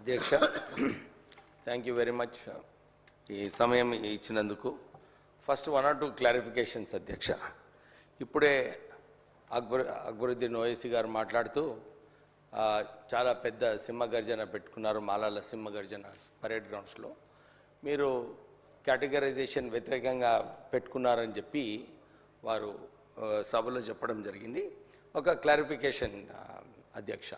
అధ్యక్ష thank you very much ఈ సమయం ఇచ్చినందుకు. First one or two clarifications అధ్యక్ష. ఇప్పుడే అక్బర్ అక్బరుద్దీన్ ఓవైసీ గారు మాట్లాడుతూ చాలా పెద్ద సింహ గర్జన పెట్టుకున్నారు మాలాల సింహ గర్జన పరేడ్ గ్రౌండ్స్లో మీరు కేటగరైజేషన్ వ్యతిరేకంగా పెట్టుకున్నారని చెప్పి వారు సభలో చెప్పడం జరిగింది. ఒక క్లారిఫికేషన్ అధ్యక్ష.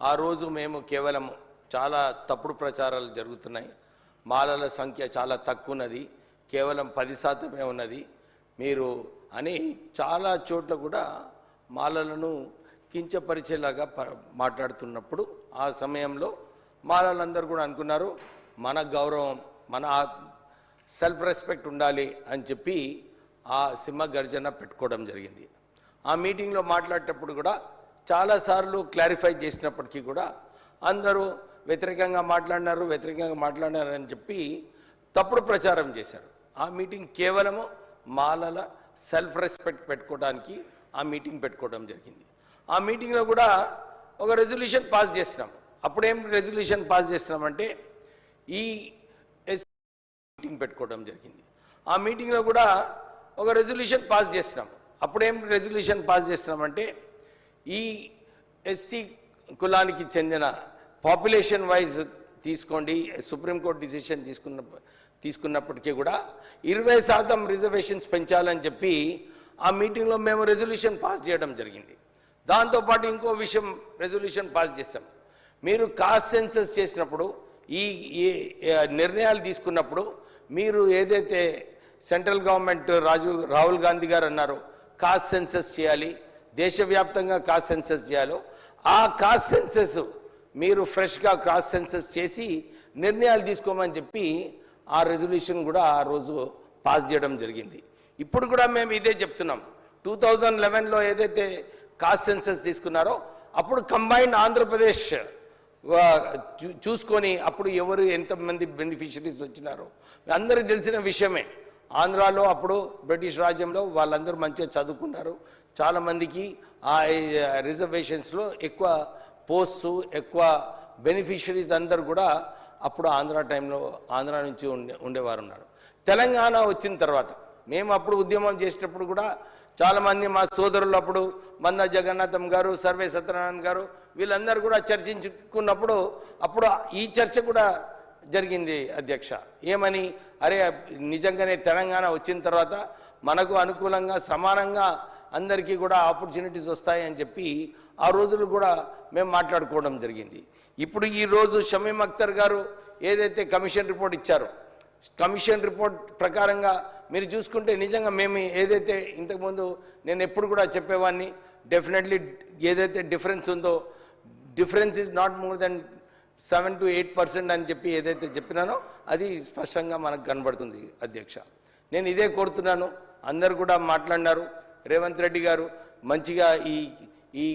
ఆ రోజు మేము కేవలం చాలా తప్పుడు ప్రచారాలు జరుగుతున్నాయి. మాలల సంఖ్య చాలా తక్కువ ఉన్నది కేవలం పది శాతమే ఉన్నది. మీరు అని చాలా చోట్ల కూడా మాలలను కించపరిచేలాగా ప- మాట్లాడుతున్నప్పుడు ఆ సమయంలో మాలలందరూ కూడా అనుకున్నారు మన గౌరవం మన సెల్ఫ్ రెస్పెక్ట్ ఉండాలి అని చెప్పి ఆ సింహ గర్జన పెట్టుకోవడం జరిగింది. ఆ మీటింగ్లో మాట్లాడేటప్పుడు కూడా చాలాసార్లు క్లారిఫై చేసినప్పటికీ కూడా అందరూ వ్యతిరేకంగా మాట్లాడినారు వ్యతిరేకంగా మాట్లాడినారు అని చెప్పి తప్పుడు ప్రచారం చేశారు. ఆ మీటింగ్ కేవలము మాలల సెల్ఫ్ రెస్పెక్ట్ పెట్టుకోవడానికి ఆ మీటింగ్ పెట్టుకోవడం జరిగింది. ఆ మీటింగ్లో కూడా ఒక రెజల్యూషన్ పాస్ చేసినాం. అప్పుడేం రెజల్యూషన్ పాస్ చేసినామంటే ఈ మీటింగ్ పెట్టుకోవడం జరిగింది. ఆ మీటింగ్లో కూడా ఒక రెజల్యూషన్ పాస్ చేసినాం. అప్పుడేం రెజల్యూషన్ పాస్ చేసినామంటే ఈ ఎస్సీ కులానికి చెందిన పాపులేషన్ వైజ్ తీసుకోండి సుప్రీంకోర్టు డిసిషన్ తీసుకున్న తీసుకున్నప్పటికీ కూడా ఇరవై శాతం రిజర్వేషన్స్ పెంచాలని చెప్పి ఆ మీటింగ్లో మేము రెజల్యూషన్ పాస్ చేయడం జరిగింది. దాంతోపాటు ఇంకో విషయం రెజల్యూషన్ పాస్ చేస్తాం మీరు కాస్ట్ సెన్సెస్ చేసినప్పుడు ఈ ఈ నిర్ణయాలు తీసుకున్నప్పుడు మీరు ఏదైతే సెంట్రల్ గవర్నమెంట్ రాజు రాహుల్ గాంధీ గారు అన్నారో కాస్ట్ సెన్సెస్ చేయాలి దేశవ్యాప్తంగా కాస్ట్ సెన్సెస్ చేయాలో ఆ కాస్ట్ సెన్సెస్ మీరు ఫ్రెష్గా క్రాస్ సెన్సెస్ చేసి నిర్ణయాలు తీసుకోమని చెప్పి ఆ రెజల్యూషన్ కూడా ఆ రోజు పాస్ చేయడం జరిగింది. ఇప్పుడు కూడా మేము ఇదే చెప్తున్నాం. టూ థౌజండ్ లెవెన్లో ఏదైతే కాస్ట్ సెన్సెస్ తీసుకున్నారో అప్పుడు కంబైన్డ్ ఆంధ్రప్రదేశ్ చూసుకొని అప్పుడు ఎవరు ఎంతమంది బెనిఫిషరీస్ వచ్చినారో. అందరికీ తెలిసిన విషయమే. ఆంధ్రాలో అప్పుడు బ్రిటిష్ రాజ్యంలో వాళ్ళందరూ మంచిగా చదువుకున్నారు. చాలామందికి ఆ రిజర్వేషన్స్లో ఎక్కువ పోస్ట్స్ ఎక్కువ బెనిఫిషరీస్ అందరు కూడా అప్పుడు ఆంధ్ర టైంలో ఆంధ్ర నుంచి ఉండే ఉండేవారు ఉన్నారు తెలంగాణ వచ్చిన తర్వాత మేము అప్పుడు ఉద్యమం చేసేటప్పుడు కూడా చాలామంది మా సోదరులు అప్పుడు మంద జగన్నాథం గారు సర్వే సత్యనారాయణ గారు వీళ్ళందరూ కూడా చర్చించుకున్నప్పుడు అప్పుడు ఈ చర్చ కూడా జరిగింది అధ్యక్ష. ఏమని? అరే నిజంగానే తెలంగాణ వచ్చిన తర్వాత మనకు అనుకూలంగా సమానంగా అందరికీ కూడా ఆపర్చునిటీస్ వస్తాయని చెప్పి ఆ రోజులు కూడా మేము మాట్లాడుకోవడం జరిగింది. ఇప్పుడు ఈ రోజు షమీం అఖ్తర్ గారు ఏదైతే కమిషన్ రిపోర్ట్ ఇచ్చారో కమిషన్ రిపోర్ట్ ప్రకారంగా మీరు చూసుకుంటే నిజంగా మేము ఏదైతే ఇంతకుముందు నేను ఎప్పుడు కూడా చెప్పేవాడిని డెఫినెట్లీ ఏదైతే డిఫరెన్స్ ఉందో difference is not more than seven to eight percent అని చెప్పి ఏదైతే చెప్పినానో అది స్పష్టంగా మనకు కనబడుతుంది అధ్యక్ష. నేను ఇదే కోరుతున్నాను. అందరు కూడా మాట్లాడినారు. రేవంత్ రెడ్డి గారు మంచిగా ఈ ఈ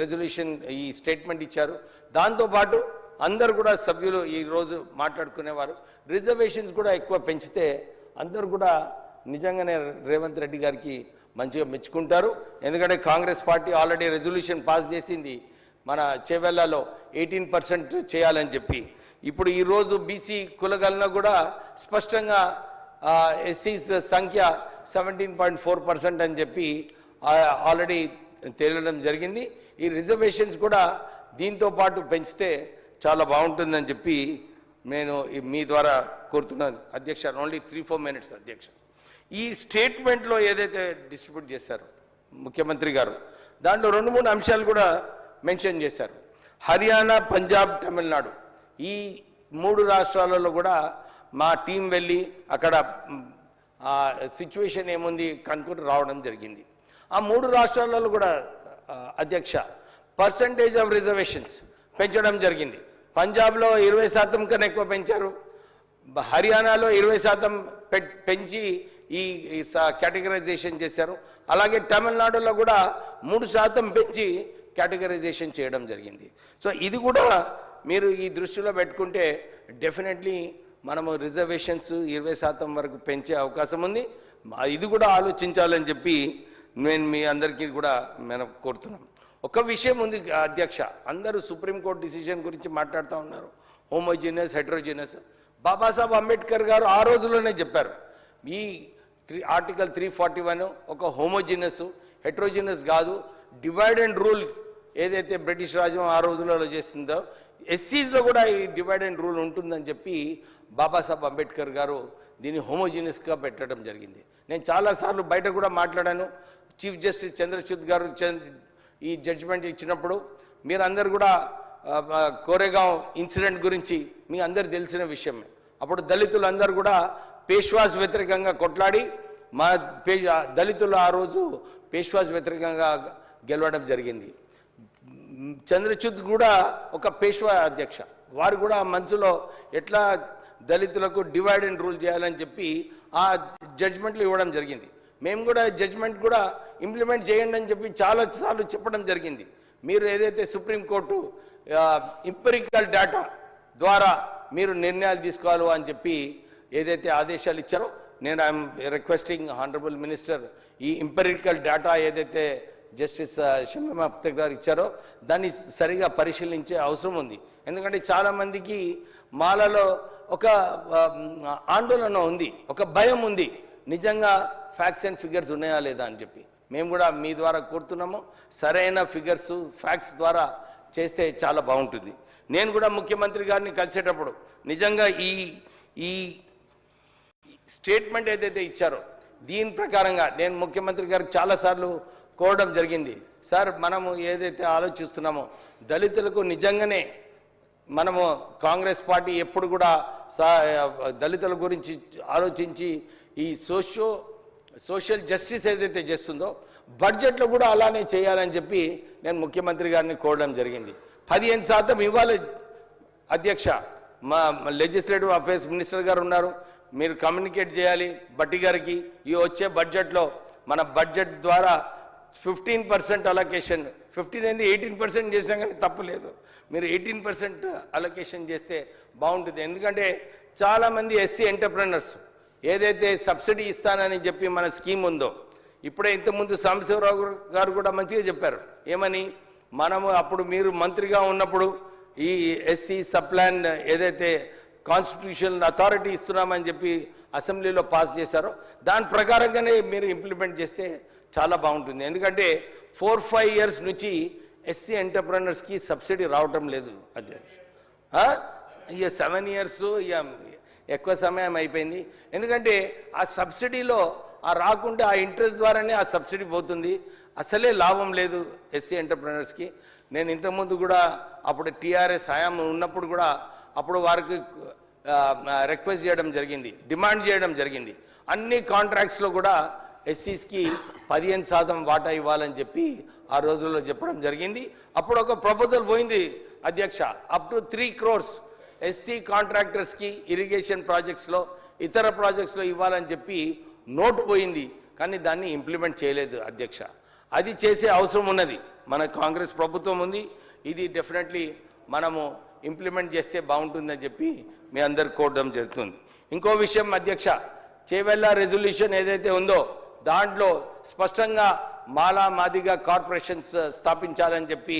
రెజల్యూషన్ ఈ స్టేట్మెంట్ ఇచ్చారు. దాంతోపాటు అందరు కూడా సభ్యులు ఈరోజు మాట్లాడుకునేవారు. రిజర్వేషన్స్ కూడా ఎక్కువ పెంచితే అందరు కూడా నిజంగానే రేవంత్ రెడ్డి గారికి మంచిగా మెచ్చుకుంటారు. ఎందుకంటే Congress party already resolution pass చేసింది. మన చేవెళ్ళలో ఎయిటీన్ పర్సెంట్ చేయాలని చెప్పి. ఇప్పుడు ఈరోజు బీసీ కులగలన కూడా స్పష్టంగా ఎస్సీస్ సంఖ్య సెవెంటీన్ పాయింట్ ఫోర్ పర్సెంట్ అని చెప్పి ఆల్రెడీ తేలడం జరిగింది. ఈ రిజర్వేషన్స్ కూడా దీంతో పాటు పెంచితే చాలా బాగుంటుందని చెప్పి నేను మీ ద్వారా కోరుతున్నాను. అధ్యక్ష ఓన్లీ త్రీ ఫోర్ మినిట్స్ అధ్యక్ష. ఈ స్టేట్మెంట్లో ఏదైతే డిస్ట్రిబ్యూట్ చేశారో ముఖ్యమంత్రి గారు దాంట్లో రెండు మూడు అంశాలు కూడా మెన్షన్ చేశారు. హర్యానా పంజాబ్ తమిళనాడు ఈ మూడు రాష్ట్రాలలో కూడా మా టీం వెళ్ళి అక్కడ ఆ సిచ్యువేషన్ ఏముంది కనుక్కుంటూ రావడం జరిగింది. ఆ మూడు రాష్ట్రాలలో కూడా అధ్యక్ష పర్సంటేజ్ ఆఫ్ రిజర్వేషన్స్ పెంచడం జరిగింది. పంజాబ్లో ఇరవై శాతం కన్నా ఎక్కువ పెంచారు. హర్యానాలో ఇరవై శాతం పె- పెంచి ఈ కేటగరైజేషన్ చేశారు. అలాగే తమిళనాడులో కూడా మూడు శాతం పెంచి కేటగరైజేషన్ చేయడం జరిగింది. సో ఇది కూడా మీరు ఈ దృష్టిలో పెట్టుకుంటే డెఫినెట్లీ మనము రిజర్వేషన్స్ ఇరవై శాతం వరకు పెంచే అవకాశం ఉంది. ఇది కూడా ఆలోచించాలని చెప్పి నేను మీ అందరికీ కూడా మనం కోరుతున్నాం ఒక విషయం ఉంది అధ్యక్ష. అందరూ సుప్రీంకోర్టు డిసిషన్ గురించి మాట్లాడుతూ ఉన్నారు. హోమోజీనియస్ హైడ్రోజీనియస్ బాబాసాహెబ్ అంబేద్కర్ గారు ఆ రోజుల్లోనే చెప్పారు. ఈ three article three forty one ఒక హోమోజీనియస్ హెట్రోజినస్ కాదు. డివైడ్ అండ్ రూల్ ఏదైతే బ్రిటిష్ రాజ్యం ఆ రోజులలో చేసిందో ఎస్సీస్లో కూడా ఈ డివైడ్ అండ్ రూల్ ఉంటుందని చెప్పి బాబాసాహెబ్ అంబేద్కర్ గారు దీన్ని హోమోజీనియస్గా పెట్టడం జరిగింది. నేను చాలాసార్లు బయట కూడా మాట్లాడాను. చీఫ్ జస్టిస్ చంద్రచూడ్ గారు చంద్ర- ఈ జడ్జిమెంట్ ఇచ్చినప్పుడు మీరందరూ కూడా కోరేగాం ఇన్సిడెంట్ గురించి మీ అందరు తెలిసిన విషయమే అప్పుడు దళితులందరూ కూడా పేష్వాస్ వ్యతిరేకంగా కొట్లాడి మా పే దళితులు ఆ రోజు పేష్వాస్ వ్యతిరేకంగా గెలవడం జరిగింది. చంద్రచూద్ కూడా ఒక పేష్వా అధ్యక్ష. వారు కూడా మనసులో ఎట్లా దళితులకు డివైడ్ అండ్ రూల్ చేయాలని చెప్పి ఆ జడ్జ్మెంట్లు ఇవ్వడం జరిగింది. మేము కూడా జడ్జ్మెంట్ కూడా ఇంప్లిమెంట్ చేయండి అని చెప్పి చాలా సార్లు చెప్పడం జరిగింది. మీరు ఏదైతే సుప్రీంకోర్టు ఇంపెరికల్ డేటా ద్వారా మీరు నిర్ణయాలు తీసుకోవాలి అని చెప్పి ఏదైతే ఆదేశాలు ఇచ్చారో నేను ఐఎమ్ రిక్వెస్టింగ్ హానరబుల్ మినిస్టర్ ఈ ఇంపెరికల్ డేటా ఏదైతే జస్టిస్ షమీమ్ అఖ్తర్ గారు ఇచ్చారో దాన్ని సరిగా పరిశీలించే అవసరం ఉంది. ఎందుకంటే చాలామందికి మాలలో ఒక ఆందోళన ఉంది ఒక భయం ఉంది. నిజంగా ఫ్యాక్ట్స్ అండ్ ఫిగర్స్ ఉన్నాయా లేదా అని చెప్పి. మేము కూడా మీ ద్వారా కోరుతున్నాము. సరైన ఫిగర్స్ ఫ్యాక్ట్స్ ద్వారా చేస్తే చాలా బాగుంటుంది. నేను కూడా ముఖ్యమంత్రి గారిని కలిసేటప్పుడు నిజంగా ఈ ఈ స్టేట్మెంట్ ఏదైతే ఇచ్చారో దీని ప్రకారంగా నేను ముఖ్యమంత్రి గారికి చాలాసార్లు కోరడం జరిగింది. సార్ మనము ఏదైతే ఆలోచిస్తున్నామో దళితులకు నిజంగానే మనము కాంగ్రెస్ పార్టీ ఎప్పుడు కూడా దళితుల గురించి ఆలోచించి ఈ సోషో సోషల్ జస్టిస్ ఏదైతే చేస్తుందో బడ్జెట్లో కూడా అలానే చేయాలని చెప్పి నేను ముఖ్యమంత్రి గారిని కోరడం జరిగింది. పదిహేను శాతం ఇవ్వాలి అధ్యక్ష. మా లెజిస్లేటివ్ అఫేర్స్ మినిస్టర్ గారు ఉన్నారు. మీరు కమ్యూనికేట్ చేయాలి బట్టి గారికి. ఈ వచ్చే బడ్జెట్లో మన బడ్జెట్ ద్వారా ఫిఫ్టీన్ పర్సెంట్ అలొకేషన్ ఫిఫ్టీన్ అయింది ఎయిటీన్ పర్సెంట్ చేసినా కానీ తప్పలేదు మీరు ఎయిటీన్ పర్సెంట్ అలొకేషన్ చేస్తే బాగుంటుంది. ఎందుకంటే చాలామంది ఎస్సీ ఎంటర్ప్రినర్స్ ఏదైతే సబ్సిడీ ఇస్తానని చెప్పి మన స్కీమ్ ఉందో ఇప్పుడే ఇంతకుముందు సాంబశివరావు గారు కూడా మంచిగా చెప్పారు. ఏమని? మనము అప్పుడు మీరు మంత్రిగా ఉన్నప్పుడు ఈ ఎస్సీ సప్లాన్ ఏదైతే కాన్స్టిట్యూషన్ అథారిటీ ఇస్తున్నామని చెప్పి అసెంబ్లీలో పాస్ చేశారో దాని ప్రకారంగానే మీరు ఇంప్లిమెంట్ చేస్తే చాలా బాగుంటుంది. ఎందుకంటే ఫోర్ ఫైవ్ ఇయర్స్ నుంచి ఎస్సీ ఎంటర్ప్రినర్స్కి సబ్సిడీ రావటం లేదు అధ్యక్ష. ఇక సెవెన్ ఇయర్స్ ఇక ఎక్కువ సమయం అయిపోయింది. ఎందుకంటే ఆ సబ్సిడీలో ఆ రాకుంటే ఆ ఇంట్రెస్ట్ ద్వారానే ఆ సబ్సిడీ పోతుంది. అసలే లాభం లేదు ఎస్సీ ఎంటర్ప్రినర్స్కి. నేను ఇంతకుముందు కూడా అప్పుడు టీఆర్ఎస్ హయాం ఉన్నప్పుడు కూడా అప్పుడు వారికి రిక్వెస్ట్ చేయడం జరిగింది. డిమాండ్ చేయడం జరిగింది. అన్ని కాంట్రాక్ట్స్లో కూడా ఎస్సీస్కి పదిహేను శాతం వాటా ఇవ్వాలని చెప్పి ఆ రోజుల్లో చెప్పడం జరిగింది. అప్పుడు ఒక ప్రపోజల్ పోయింది అధ్యక్ష. Up to three crores SC కాంట్రాక్టర్స్కి irrigation ప్రాజెక్ట్స్లో ఇతర ప్రాజెక్ట్స్లో ఇవ్వాలని చెప్పి నోటు పోయింది. కానీ దాన్ని ఇంప్లిమెంట్ చేయలేదు అధ్యక్ష. అది చేసే అవసరం ఉన్నది. మన కాంగ్రెస్ ప్రభుత్వం ఉంది. ఇది డెఫినెట్లీ మనము ఇంప్లిమెంట్ చేస్తే బాగుంటుందని చెప్పి మీ అందరు కోరడం జరుగుతుంది. ఇంకో విషయం అధ్యక్ష చేవెళ్ళ రెజల్యూషన్ ఏదైతే ఉందో దాంట్లో స్పష్టంగా మాలా మాదిగా కార్పొరేషన్స్ స్థాపించాలని చెప్పి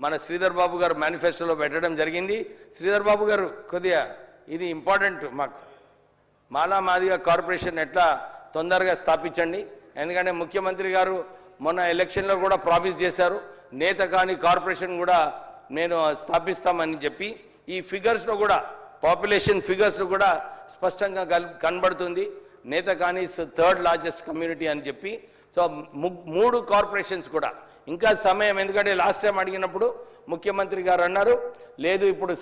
మన శ్రీధర్ బాబు గారు మేనిఫెస్టోలో పెట్టడం జరిగింది. శ్రీధర్ బాబు గారు కొద్దిగా ఇది ఇంపార్టెంట్ మాకు. మాలా మాదిగా కార్పొరేషన్ ఎట్లా తొందరగా స్థాపించండి. ఎందుకంటే ముఖ్యమంత్రి గారు మొన్న ఎలక్షన్లో కూడా ప్రామిస్ చేశారు. నేత కాని కార్పొరేషన్ కూడా నేను స్థాపిస్తామని చెప్పి ఈ ఫిగర్స్లో కూడా పాపులేషన్ ఫిగర్స్లో కూడా స్పష్టంగా కల్ కనబడుతుంది. నేత కాని థర్డ్ లార్జెస్ట్ కమ్యూనిటీ అని చెప్పి సో ము- మూడు కార్పొరేషన్స్ కూడా. ఇంకా సమయం ఎందుకంటే లాస్ట్ టైం అడిగినప్పుడు ముఖ్యమంత్రి గారు అన్నారు లేదు ఇప్పుడు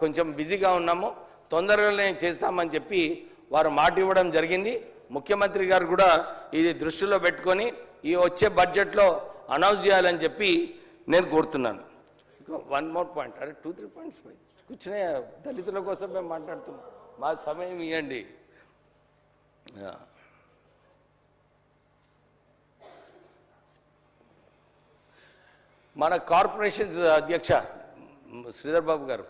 కొంచెం బిజీగా ఉన్నాము తొందరగానే చేస్తామని చెప్పి వారు మాట ఇవ్వడం జరిగింది. ముఖ్యమంత్రి గారు కూడా ఇది దృష్టిలో పెట్టుకొని ఈ వచ్చే బడ్జెట్లో అనౌన్స్ చేయాలని చెప్పి నేను కోరుతున్నాను. ఇంకో వన్ మోర్ పాయింట్ అరే టూ త్రీ పాయింట్స్ కూర్చునే దళితుల కోసం మేము మాట్లాడుతున్నాం. మా సమయం ఇవ్వండి మన కార్పొరేషన్స్ అధ్యక్ష శ్రీధర్ బాబు గారు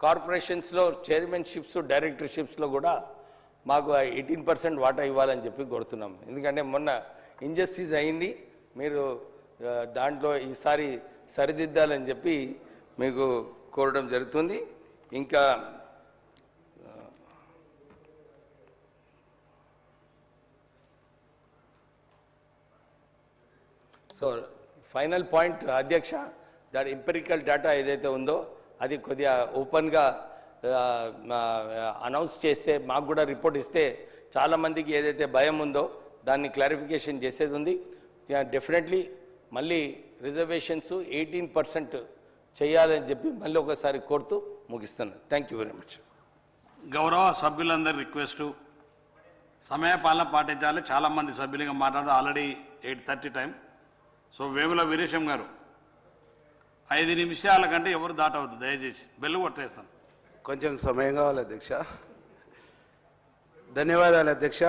కార్పొరేషన్స్లో చైర్మన్షిప్స్ డైరెక్టర్షిప్స్లో కూడా మాకు ఎయిటీన్ పర్సెంట్ వాటా ఇవ్వాలని చెప్పి కోరుతున్నాం. ఎందుకంటే మొన్న ఇంజస్టిస్ అయింది మీరు దాంట్లో ఈసారి సరిదిద్దాలని చెప్పి మీకు కోరడం జరుగుతుంది. ఇంకా సో ఫైనల్ పాయింట్ అధ్యక్ష దాని ఎంపెరికల్ డేటా ఏదైతే ఉందో అది కొద్దిగా ఓపెన్గా అనౌన్స్ చేస్తే మాకు కూడా రిపోర్ట్ ఇస్తే చాలామందికి ఏదైతే భయం ఉందో దాన్ని క్లారిఫికేషన్ చేసేది ఉంది. డెఫినెట్లీ మళ్ళీ రిజర్వేషన్స్ ఎయిటీన్ పర్సెంట్ చేయాలని చెప్పి మళ్ళీ ఒకసారి కోరుతూ ముగిస్తున్నాను. థ్యాంక్ యూ వెరీ మచ్ గౌరవ సభ్యులందరి రిక్వెస్టు సమయపాలన పాటించాలి. చాలామంది సభ్యులుగా మాట్లాడారు already eight thirty time so Vemula Veeresham garu ఐదు నిమిషాల కంటే ఎవరు దాటవద్దు దయచేసి. బెల్లు కొట్టేస్తాను. కొంచెం సమయం కావాలి అధ్యక్ష. ధన్యవాదాలు అధ్యక్ష.